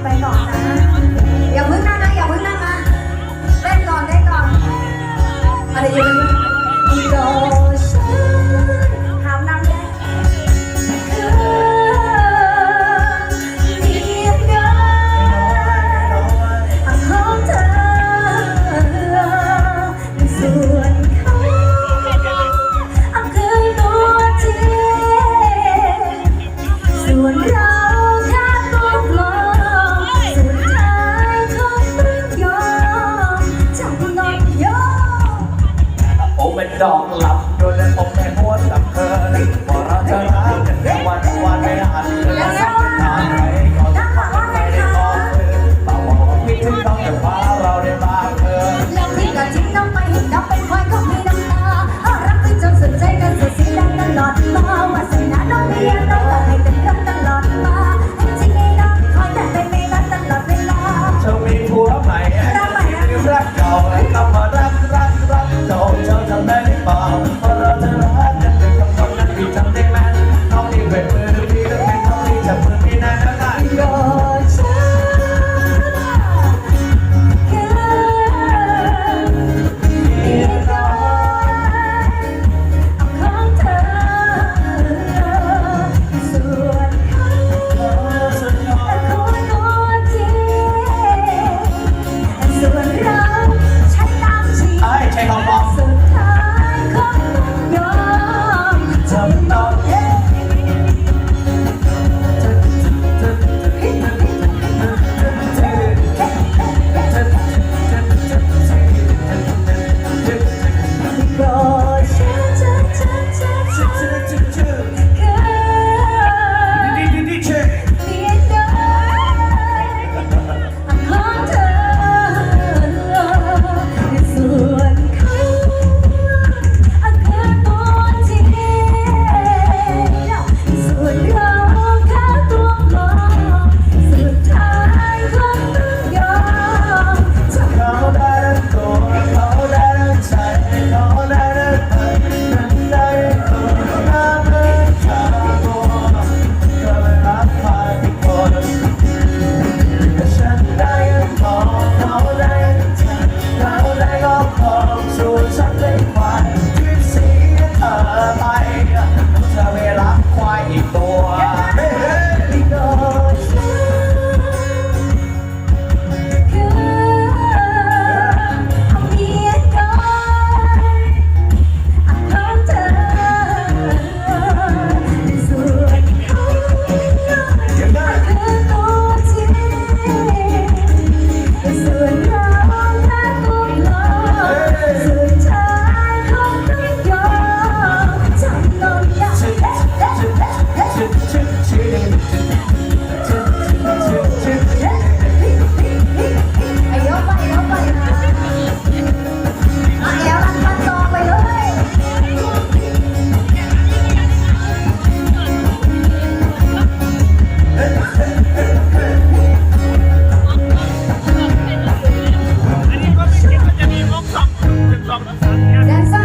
拜拜早安 ดอกหลับโดยเล่นผมในหัวกับเธอเพราะเราจะรักวันวันไม่หัน Dancer.